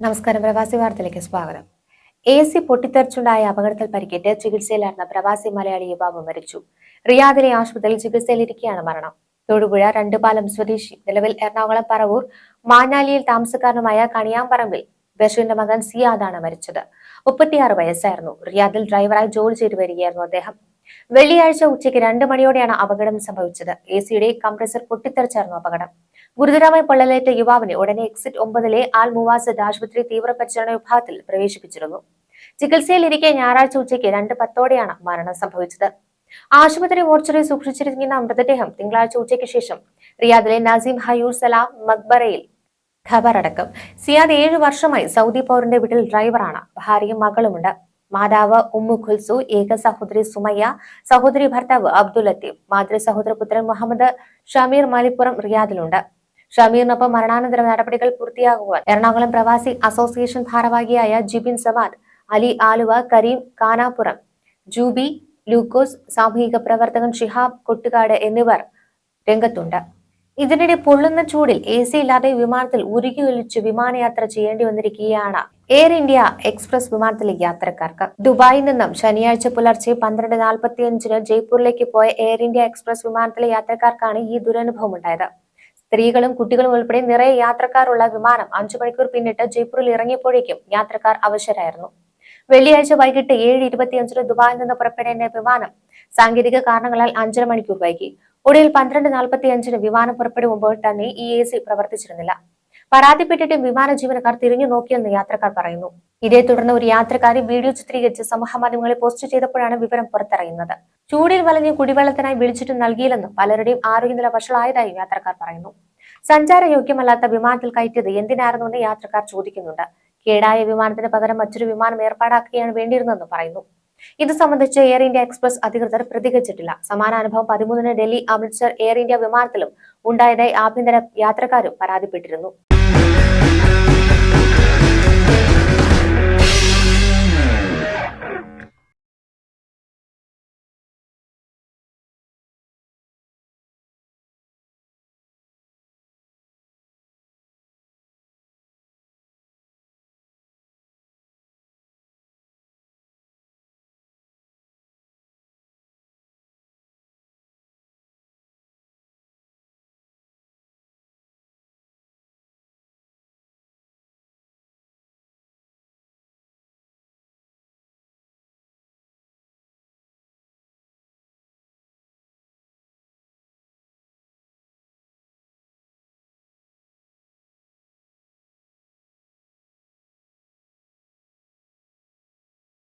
നമസ്കാരം. പ്രവാസി വാർത്തയിലേക്ക് സ്വാഗതം. എ സി പൊട്ടിത്തെറിച്ചുണ്ടായ അപകടത്തിൽ പരിക്കേറ്റ് ചികിത്സയിലായിരുന്ന പ്രവാസി മലയാളി യുവാവ് മരിച്ചു. റിയാദിലെ ആശുപത്രിയിൽ ചികിത്സയിലിരിക്കെയാണ് മരണം. തൊടുപുഴ രണ്ടുപാലം സ്വദേശി നിലവിൽ എറണാകുളം പറവൂർ മാനാലിയിൽ താമസക്കാരനുമായ കണിയാമ്പറമ്പിൽ ബഷീറിന്റെ മകൻ സിയാദാണ് മരിച്ചത്. മുപ്പത്തിയാറ് വയസ്സായിരുന്നു. റിയാദിൽ ഡ്രൈവറായി ജോലി ചെയ്തു വരികയായിരുന്നു അദ്ദേഹം. വെള്ളിയാഴ്ച ഉച്ചയ്ക്ക് രണ്ട് മണിയോടെയാണ് അപകടം സംഭവിച്ചത്. എ സിയുടെ കംപ്രസർ പൊട്ടിത്തെറിച്ചായിരുന്നു അപകടം. ഗുരുതരമായി പൊള്ളലേറ്റ യുവാവിനെ ഉടനെ എക്സിറ്റ് ഒമ്പതിലെ ആൽ മുവാസിദ് ആശുപത്രി തീവ്രപരിചരണ വിഭാഗത്തിൽ പ്രവേശിപ്പിച്ചിരുന്നു. ചികിത്സയിലിരിക്കെ ഞായറാഴ്ച ഉച്ചയ്ക്ക് രണ്ട് പത്തോടെയാണ് മരണം സംഭവിച്ചത്. ആശുപത്രി മോർച്ചറി സൂക്ഷിച്ചിരിക്കുന്ന മൃതദേഹം തിങ്കളാഴ്ച ഉച്ചയ്ക്ക് ശേഷം റിയാദിലെ നസീം ഹയൂർ സലാം മക്ബറയിൽ ഖബറടക്കം. സിയാദ് ഏഴു വർഷമായി സൗദി പൗരന്റെ വീട്ടിൽ ഡ്രൈവറാണ് ഭാര്യയും മകളുമുണ്ട് മാതാവ് ഉമ്മു ഖുൽസു ഏക സഹോദരി സുമയ്യ സഹോദരി ഭർത്താവ് അബ്ദുൽ ലത്തീഫ് മാതൃ സഹോദരപുത്രൻ മുഹമ്മദ് ഷമീർ മലിപ്പുറം റിയാദിലുണ്ട്. ഷമീറിനൊപ്പം മരണാനന്തര നടപടികൾ പൂർത്തിയാകുവാൻ എറണാകുളം പ്രവാസി അസോസിയേഷൻ ഭാരവാഹിയായ ജിബിൻ സവാദ് അലി ആലുവ കരീം കാനാപുറം ജൂബി ലൂക്കോസ് സാമൂഹിക പ്രവർത്തകൻ ഷിഹാബ് കൊട്ടുകാട് എന്നിവർ രംഗത്തുണ്ട്. ഇതിനിടെ പൊള്ളുന്ന ചൂടിൽ എ സി ഇല്ലാതെ വിമാനത്തിൽ ഉരുകി ഒലിച്ച് വിമാനയാത്ര ചെയ്യേണ്ടി വന്നിരിക്കുകയാണ് എയർ ഇന്ത്യ എക്സ്പ്രസ് വിമാനത്തിലെ യാത്രക്കാർക്ക്. ദുബായിൽ നിന്നും ശനിയാഴ്ച പുലർച്ചെ പന്ത്രണ്ട് നാൽപ്പത്തിയഞ്ചിന് ജയ്പൂരിലേക്ക് പോയ എയർ ഇന്ത്യ എക്സ്പ്രസ് വിമാനത്തിലെ യാത്രക്കാർക്കാണ് ഈ ദുരനുഭവം ഉണ്ടായത് സ്ത്രീകളും കുട്ടികളും ഉൾപ്പെടെ നിറയെ യാത്രക്കാരുള്ള വിമാനം അഞ്ചു മണിക്കൂർ പിന്നിട്ട് ജയ്പൂരിൽ ഇറങ്ങിയപ്പോഴേക്കും യാത്രക്കാർ അവശരായിരുന്നു. വെള്ളിയാഴ്ച വൈകിട്ട് ഏഴ് ഇരുപത്തിയഞ്ചിന് ദുബായിൽ നിന്ന് പുറപ്പെടേണ്ട വിമാനം സാങ്കേതിക കാരണങ്ങളാൽ അഞ്ചര മണിക്കൂർ വൈകി. ഒടുവിൽ പന്ത്രണ്ട് നാൽപ്പത്തി അഞ്ചിന് വിമാനം പുറപ്പെടുമ്പോൾ തന്നെ ഈ എ സി പ്രവർത്തിച്ചിരുന്നില്ല. പരാതിപ്പെട്ടിട്ടും വിമാന ജീവനക്കാർ തിരിഞ്ഞു നോക്കിയെന്ന് യാത്രക്കാർ പറയുന്നു. ഇതേ തുടർന്ന് ഒരു യാത്രക്കാരി വീഡിയോ ചിത്രീകരിച്ച് സമൂഹമാധ്യമങ്ങളിൽ പോസ്റ്റ് ചെയ്തപ്പോഴാണ് വിവരം പുറത്തിറങ്ങുന്നത്. ചൂടിൽ വലഞ്ഞ് കുടിവെള്ളത്തിനായി വിളിച്ചിട്ട് നൽകിയില്ലെന്നും പലരുടെയും ആരോഗ്യനില വഷളായതായും യാത്രക്കാർ പറയുന്നു. സഞ്ചാരയോഗ്യമല്ലാത്ത വിമാനത്തിൽ കയറ്റിയത് എന്തിനായിരുന്നുവെന്ന് യാത്രക്കാർ ചോദിക്കുന്നുണ്ട്. കേടായ വിമാനത്തിന് പകരം മറ്റൊരു വിമാനം ഏർപ്പാടാക്കുകയാണ് വേണ്ടിയിരുന്നതെന്ന് പറയുന്നു. ഇത് സംബന്ധിച്ച് എയർ ഇന്ത്യ എക്സ്പ്രസ് അധികൃതർ പ്രതികരിച്ചിട്ടില്ല. സമാന അനുഭവം പതിമൂന്നിന് ഡൽഹി അമൃത്സർ എയർ ഇന്ത്യ വിമാനത്തിലും ഉണ്ടായതായി ആഭ്യന്തര യാത്രക്കാരും പരാതിപ്പെട്ടിരുന്നു.